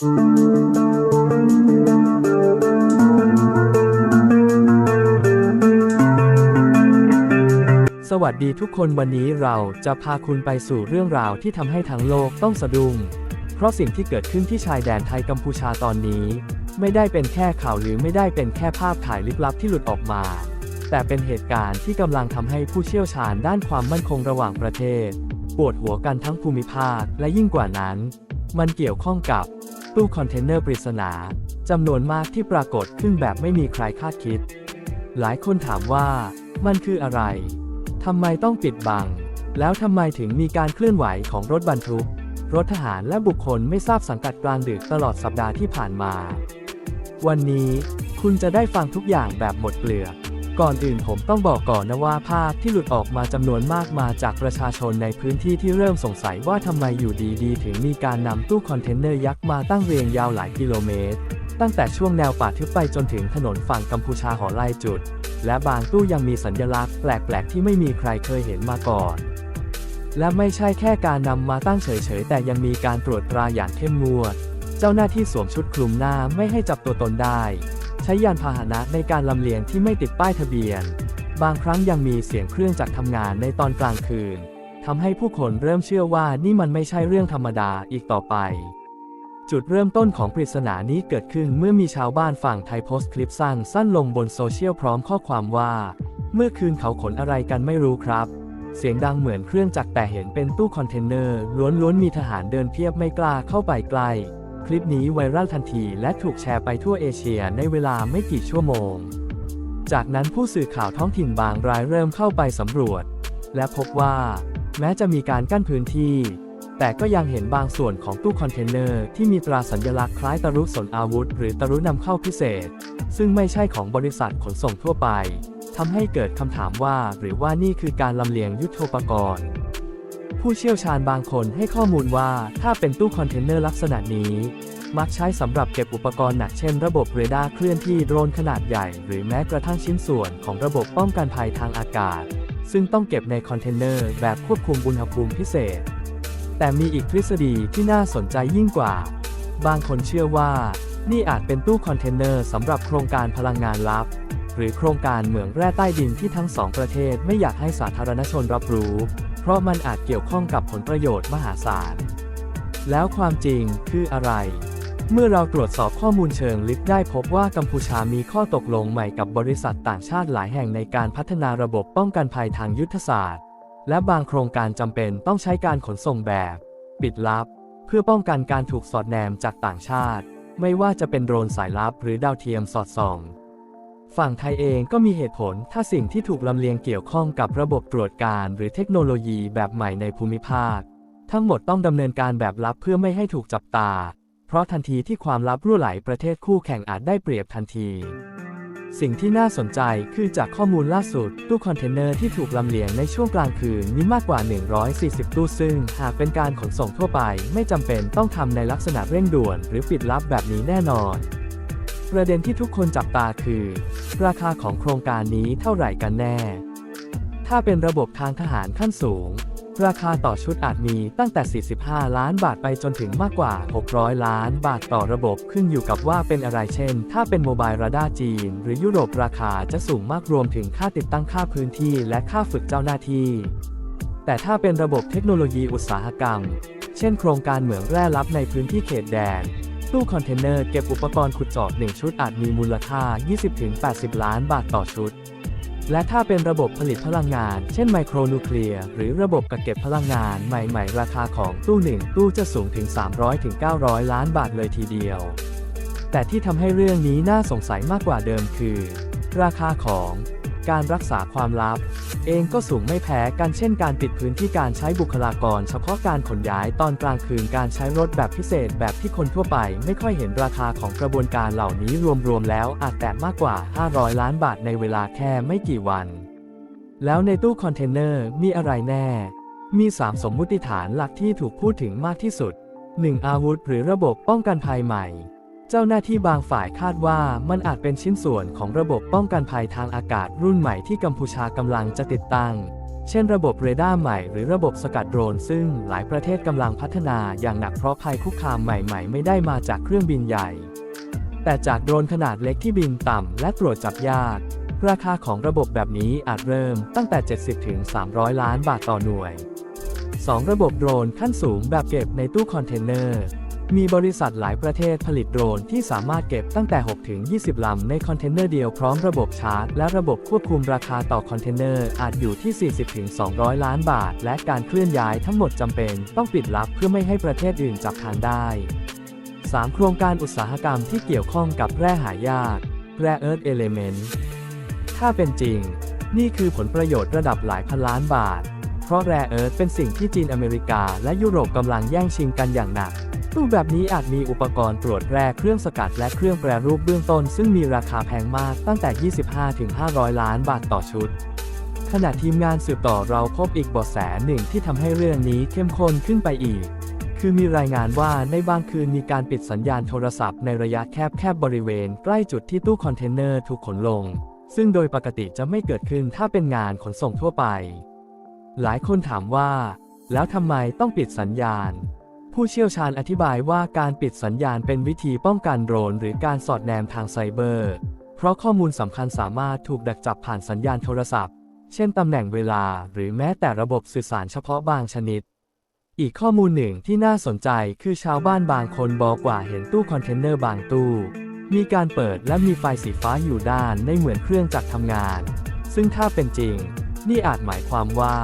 สวัสดีทุกคนวันนี้เราจะพาคุณไปสู่เรื่องราวที่ทำให้ทั้งโลกต้องสะดุ้ง เพราะสิ่งที่เกิดขึ้นที่ชายแดนไทยกัมพูชาตอนนี้ ไม่ได้เป็นแค่ข่าวหรือไม่ได้เป็นแค่ภาพถ่ายลึกลับที่หลุดออกมา แต่เป็นเหตุการณ์ที่กำลังทำให้ผู้เชี่ยวชาญด้านความมั่นคงระหว่างประเทศ ปวดหัวกันทั้งภูมิภาคและยิ่งกว่านั้น มันเกี่ยวข้องกับ ตู้คอนเทนเนอร์ปริศนาจำนวนมากที่ปรากฏขึ้นแบบไม่มีใครคาดคิด หลายคนถามว่ามันคืออะไร ทำไมต้องปิดบัง แล้วทำไมถึงมีการเคลื่อนไหวของรถบรรทุก รถทหารและบุคคลไม่ทราบสังกัดกลางดึกตลอดสัปดาห์ที่ผ่านมา วันนี้คุณจะได้ฟังทุกอย่างแบบหมดเปลือก ก่อนอื่นผมต้องบอกก่อนนะว่าภาพที่หลุดออกมาจำนวนมากมาจากประชาชนในพื้นที่ที่เริ่มสงสัยว่าทำไมอยู่ดีๆ ถึงมีการนำตู้คอนเทนเนอร์ยักษ์มาตั้งเรียงยาวหลายกิโลเมตร ตั้งแต่ช่วงแนวป่าทึบไปจนถึงถนนฝั่งกัมพูชาหอไล่จุด และบางตู้ยังมีสัญลักษณ์แปลกๆ ที่ไม่มีใครเคยเห็นมาก่อน และไม่ใช่แค่การนำมาตั้งเฉยๆ แต่ยังมีการตรวจตราอย่างเข้มงวด เจ้าหน้าที่สวมชุดคลุมหน้าไม่ให้จับตัวตนได้ ใช้ยานพาหนะในการลำเลียงที่ไม่ติดป้ายทะเบียน บางครั้งยังมีเสียงเครื่องจักรทำงานในตอนกลางคืนทำให้ผู้คนเริ่มเชื่อว่านี่มันไม่ใช่เรื่องธรรมดาอีกต่อไป จุดเริ่มต้นของปริศนานี้เกิดขึ้นเมื่อมีชาวบ้านฝั่งไทยโพสต์คลิปสั้นสั้นลงบนโซเชียลพร้อมข้อความว่า เมื่อคืนเขาขนอะไรกันไม่รู้ครับ เสียงดังเหมือนเครื่องจักรแต่เห็นเป็นตู้คอนเทนเนอร์ล้วนๆมีทหารเดินเพียบไม่กล้าเข้าไปใกล้ คลิปนี้ไวรัลทันทีและถูกแชร์ไปทั่วเอเชียในเวลาไม่กี่ชั่วโมง จากนั้นผู้สื่อข่าวท้องถิ่นบางรายเริ่มเข้าไปสำรวจ และพบว่า แม้จะมีการกั้นพื้นที่ แต่ก็ยังเห็นบางส่วนของตู้คอนเทนเนอร์ที่มีตราสัญลักษณ์คล้ายตรุสนอาวุธ หรือตรุนำเข้าพิเศษ ซึ่งไม่ใช่ของบริษัทขนส่งทั่วไปทำให้เกิดคำถามว่าหรือว่านี่คือการลำเลียงยุทโธปกรณ์ ผู้เชี่ยวชาญบางคนให้ข้อมูลว่า ถ้าเป็นตู้คอนเทนเนอร์ลักษณะนี้ มักใช้สำหรับเก็บอุปกรณ์หนักเช่นระบบเรดาร์เคลื่อนที่โดรนขนาดใหญ่ หรือแม้กระทั่งชิ้นส่วนของระบบป้องกันภัยทางอากาศ ซึ่งต้องเก็บในคอนเทนเนอร์แบบควบคุมอุณหภูมิพิเศษ แต่มีอีกทฤษฎีที่น่าสนใจยิ่งกว่า บางคนเชื่อว่า นี่อาจเป็นตู้คอนเทนเนอร์สำหรับโครงการพลังงานลับหรือโครงการเหมืองแร่ใต้ดินที่ทั้งสองประเทศไม่อยากให้สาธารณชนรับรู้ ราะมันอาจเกี่ยวข้องกับผลประโยชน์มหาศาล แล้วความจริงคืออะไร เมื่อเราตรวจสอบข้อมูลเชิงลึกได้พบว่ากัมพูชามีข้อตกลงใหม่กับบริษัทต่างชาติหลายแห่งในการพัฒนาระบบป้องกันภัยทางยุทธศาสตร์ และบางโครงการจำเป็นต้องใช้การขนส่งแบบ ปิดลับ เพื่อป้องกันการถูกสอดแนมจากต่างชาติ ไม่ว่าจะเป็นโดรนสายลับหรือดาวเทียมสอดส่อง ฝั่งไทยเองก็มีเหตุผล ถ้าสิ่งที่ถูกลำเลียงเกี่ยวข้องกับระบบตรวจการ หรือเทคโนโลยีแบบใหม่ในภูมิภาค ทั้งหมดต้องดำเนินการแบบลับเพื่อไม่ให้ถูกจับตา เพราะทันทีที่ความลับรั่วไหลประเทศคู่แข่งอาจได้เปรียบทันที สิ่งที่น่าสนใจคือจากข้อมูลล่าสุด ตู้คอนเทนเนอร์ที่ถูกลำเลียงในช่วงกลางคืนมีมากกว่า 140 ตู้ซึ่ง หากเป็นการขนส่งทั่วไป ไม่จำเป็นต้องทำในลักษณะเร่งด่วน หรือปิดลับแบบนี้แน่นอน ประเด็นที่ทุกคนจับตาคือ ราคาของโครงการนี้เท่าไหร่กันแน่ ถ้าเป็นระบบทางทหารขั้นสูง ราคาต่อชุดอาจมีตั้งแต่ 45 ล้านบาทไปจนถึงมากกว่า 600 ล้านบาทต่อระบบขึ้นอยู่กับว่าเป็นอะไรเช่น ถ้าเป็นโมบายราดาร์จีน หรือยุโรปราคาจะสูงมากรวมถึงค่าติดตั้งค่าพื้นที่และค่าฝึกเจ้าหน้าที่ แต่ถ้าเป็นระบบเทคโนโลยีอุตสาหกรรม เช่น โครงการเหมืองแร่ลับในพื้นที่เขตแดน ตู้คอนเทนเนอร์เก็บอุปกรณ์ขุดเจาะ1ชุดอาจมีมูลค่า 20-80 ล้านบาทต่อชุด และถ้าเป็นระบบผลิตพลังงาน เช่นไมโครนิวเคลียร์หรือระบบกักเก็บพลังงานใหม่ ๆ ราคาของตู้หนึ่งตู้จะสูงถึง 300-900 ล้านบาทเลยทีเดียว แต่ที่ทำให้เรื่องนี้น่าสงสัยมากกว่าเดิมคือ ราคาของ การรักษาความลับ เองก็สูงไม่แพ้กันเช่นการปิดพื้นที่การใช้บุคลากร เฉพาะการขนย้ายตอนกลางคืนการใช้รถแบบพิเศษแบบที่คนทั่วไปไม่ค่อยเห็นราคาของกระบวนการเหล่านี้รวมๆแล้วอาจแตะมากกว่า 500 ล้านบาทในเวลาแค่ไม่กี่วัน แล้วในตู้คอนเทนเนอร์มีอะไรแน่ มี 3 สมมุติฐานหลักที่ถูกพูดถึงมากที่สุด 1. อาวุธหรือระบบป้องกันภัยใหม่ เจ้าหน้าที่บางฝ่ายคาดว่ามันอาจเป็นชิ้นส่วนของระบบป้องกันภัยทางอากาศรุ่นใหม่ที่กัมพูชากำลังจะติดตั้ง เช่นระบบเรดาร์ใหม่หรือระบบสกัดโดรนซึ่งหลายประเทศกำลังพัฒนาอย่างหนักเพราะภัยคุกคามใหม่ๆ ไม่ได้มาจากเครื่องบินใหญ่ แต่จากโดรนขนาดเล็กที่บินต่ำและตรวจจับยาก ราคาของระบบแบบนี้อาจเริ่มตั้งแต่ 70-300 ล้านบาทต่อหน่วย 2. ระบบโดรนขั้นสูงแบบเก็บในตู้คอนเทนเนอร์ มีบริษัทหลายประเทศผลิตโดรนที่สามารถเก็บตั้งแต่6-20 ลำในคอนเทนเนอร์เดียวพร้อมระบบชาร์จ และระบบควบคุมราคาต่อคอนเทนเนอร์อาจอยู่ที่ 40-200 ล้านบาท และการเคลื่อนย้ายทั้งหมดจำเป็นต้องปิดลับเพื่อไม่ให้ประเทศอื่นจับทางได้ 3. โครงการอุตสาหกรรมที่เกี่ยวข้องกับแร่หายาก Rare Earth Element ถ้าเป็นจริง นี่คือผลประโยชน์ระดับหลายพันล้านบาท เพราะแร่เอิร์ธเป็นสิ่งที่จีนอเมริกาและยุโรปกำลังแย่งชิงกันอย่างหนัก ตู้แบบนี้อาจมีอุปกรณ์ตรวจแร่เครื่องสกัดและเครื่องแปรรูปเบื้องต้น ซึ่งมีราคาแพงมากตั้งแต่ 25-500 ล้านบาทต่อชุด ขณะทีมงานสืบต่อเราพบอีกเบาะแสหนึ่งที่ทำให้เรื่องนี้เข้มข้นขึ้นไปอีก คือมีรายงานว่าในบางคืนมีการปิดสัญญาณโทรศัพท์ในระยะแคบๆบริเวณใกล้จุดที่ตู้คอนเทนเนอร์ถูกขนลง ซึ่งโดยปกติจะไม่เกิดขึ้นถ้าเป็นงานขนส่งทั่วไป หลายคนถามว่า แล้วทำไมต้องปิดสัญญาณ ผู้เชี่ยวชาญอธิบายว่าการปิดสัญญาณเป็นวิธีป้องกันโดรนหรือการสอดแนมทางไซเบอร์ เพราะข้อมูลสำคัญสามารถถูกดักจับผ่านสัญญาณโทรศัพท์ เช่นตำแหน่งเวลาหรือแม้แต่ระบบสื่อสารเฉพาะบางชนิด อีกข้อมูลหนึ่งที่น่าสนใจคือชาวบ้านบางคนบอกว่าเห็นตู้คอนเทนเนอร์บางตู้ มีการเปิดและมีไฟสีฟ้าอยู่ด้านในเหมือนเครื่องจักรทำงาน ซึ่งถ้าเป็นจริง นี่อาจหมายความว่า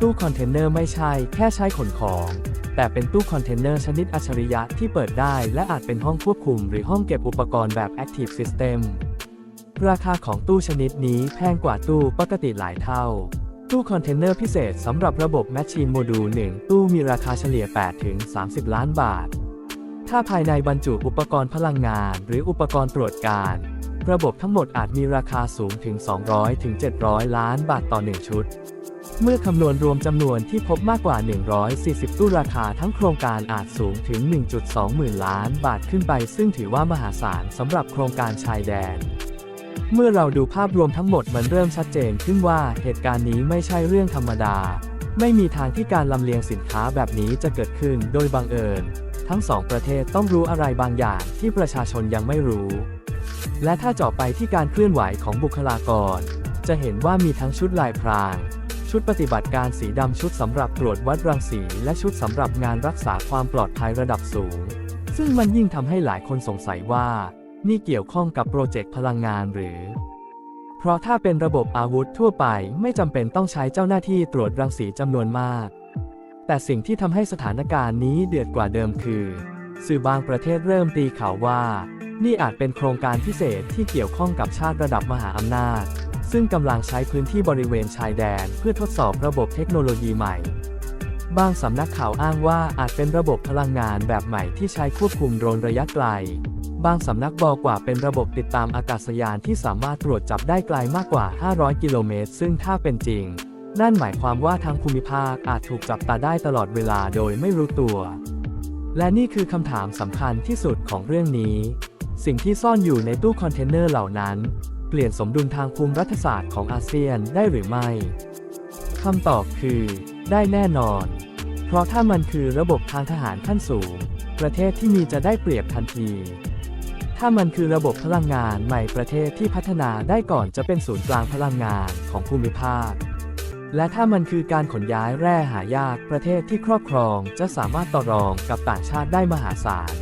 ตู้คอนเทนเนอร์ไม่ใช่แค่ใช้ขนของ แต่เป็นตู้คอนเทนเนอร์ชนิดอัจฉริยะที่เปิดได้และอาจเป็นห้องควบคุมหรือห้องเก็บอุปกรณ์แบบ Active System ราคาของตู้ชนิดนี้แพงกว่าตู้ปกติหลายเท่า ตู้คอนเทนเนอร์พิเศษสำหรับระบบ Machine Module 1 ตู้มีราคาเฉลี่ย8-30 ล้านบาท ถ้าภายในบรรจุอุปกรณ์พลังงาน หรืออุปกรณ์ตรวจการ ระบบทั้งหมดอาจมีราคาสูงถึง 200-700 ล้านบาทต่อ 1 ชุด เมื่อคำนวณรวมจำนวนที่พบมากกว่า 140 ตู้ราคาทั้งโครงการอาจสูงถึง 1.2 หมื่นล้านบาทขึ้นไป ซึ่งถือว่ามหาศาลสำหรับโครงการชายแดน เมื่อเราดูภาพรวมทั้งหมดมันเริ่มชัดเจนขึ้นว่าเหตุการณ์นี้ไม่ใช่เรื่องธรรมดา ไม่มีทางที่การลำเลียงสินค้าแบบนี้จะเกิดขึ้นโดยบังเอิญ ทั้งสองประเทศต้องรู้อะไรบางอย่างที่ประชาชนยังไม่รู้ และถ้าเจาะไปที่การเคลื่อนไหวของบุคลากร จะเห็นว่ามีทั้งชุดลายพราง ชุดปฏิบัติการสีดำชุดสำหรับตรวจวัดรังสี และชุดสำหรับงานรักษาความปลอดภัยระดับสูง ซึ่งมันยิ่งทำให้หลายคนสงสัยว่า นี่เกี่ยวข้องกับโปรเจกต์พลังงานหรือ เพราะถ้าเป็นระบบอาวุธทั่วไปไม่จำเป็นต้องใช้เจ้าหน้าที่ตรวจรังสีจำนวนมาก แต่สิ่งที่ทำให้สถานการณ์นี้เดือดกว่าเดิมคือ สื่อบางประเทศเริ่มตีข่าวว่า นี่อาจเป็นโครงการพิเศษที่เกี่ยวข้องกับชาติระดับมหาอำนาจ ซึ่งกำลังใช้พื้นที่บริเวณชายแดน เพื่อทดสอบระบบเทคโนโลยีใหม่ บางสำนักข่าวอ้างว่าอาจเป็นระบบพลังงานแบบใหม่ที่ใช้ควบคุมโดรนระยะไกล บางสำนักบอกว่าเป็นระบบติดตามอากาศยานที่สามารถตรวจจับได้ไกลมากกว่า 500 กิโลเมตร ซึ่งถ้าเป็นจริง นั่นหมายความว่าทางภูมิภาคอาจถูกจับตาได้ตลอดเวลาโดยไม่รู้ตัว และนี่คือคำถามสำคัญที่สุดของเรื่องนี้ สิ่งที่ซ่อนอยู่ในตู้คอนเทนเนอร์เหล่านั้น เปลี่ยนสมดุลทางภูมิรัฐศาสตร์ของอาเซียนได้หรือไม่คำตอบคือ ได้แน่นอน เพราะถ้ามันคือระบบทางทหารขั้นสูง ประเทศที่มีจะได้เปรียบทันที ถ้ามันคือระบบพลังงานใหม่ประเทศที่พัฒนาได้ก่อนจะเป็นศูนย์กลางพลังงานของภูมิภาค และถ้ามันคือการขนย้ายแร่หายากประเทศที่ครอบครองจะสามารถต่อรองกับต่างชาติได้มหาศาล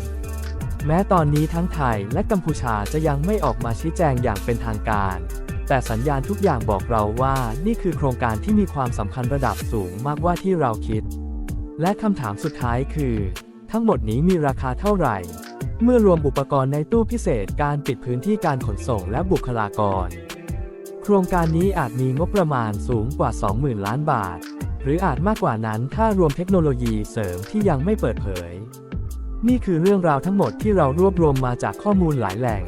แม้ตอนนี้ทั้งไทยและกัมพูชาจะยังไม่ออกมาชี้แจงอย่างเป็นทางการ แต่สัญญาณทุกอย่างบอกเราว่านี่คือโครงการที่มีความสำคัญระดับสูงมากกว่าที่เราคิด และคำถามสุดท้ายคือ ทั้งหมดนี้มีราคาเท่าไหร่ เมื่อรวมอุปกรณ์ในตู้พิเศษการปิดพื้นที่การขนส่งและบุคลากร โครงการนี้อาจมีงบประมาณสูงกว่า 20,000 ล้านบาท หรืออาจมากกว่านั้นถ้ารวมเทคโนโลยีเสริมที่ยังไม่เปิดเผย นี่คือเรื่องราวทั้งหมดที่เรารวบรวมมาจากข้อมูลหลายแหล่ง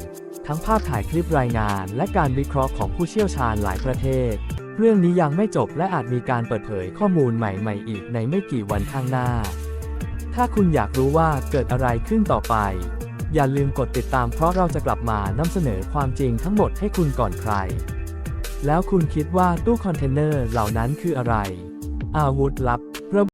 ทั้งภาพถ่ายคลิปรายงาน และการวิเคราะห์ของผู้เชี่ยวชาญหลายประเทศ เรื่องนี้ยังไม่จบและอาจมีการเปิดเผยข้อมูลใหม่ ๆ อีกในไม่กี่วันข้างหน้า ถ้าคุณอยากรู้ว่าเกิดอะไรขึ้นต่อไป อย่าลืมกดติดตามเพราะเราจะกลับมานำเสนอความจริงทั้งหมดให้คุณก่อนใคร แล้วคุณคิดว่าตู้คอนเทนเนอร์เหล่านั้นคืออะไร อาวุธลับ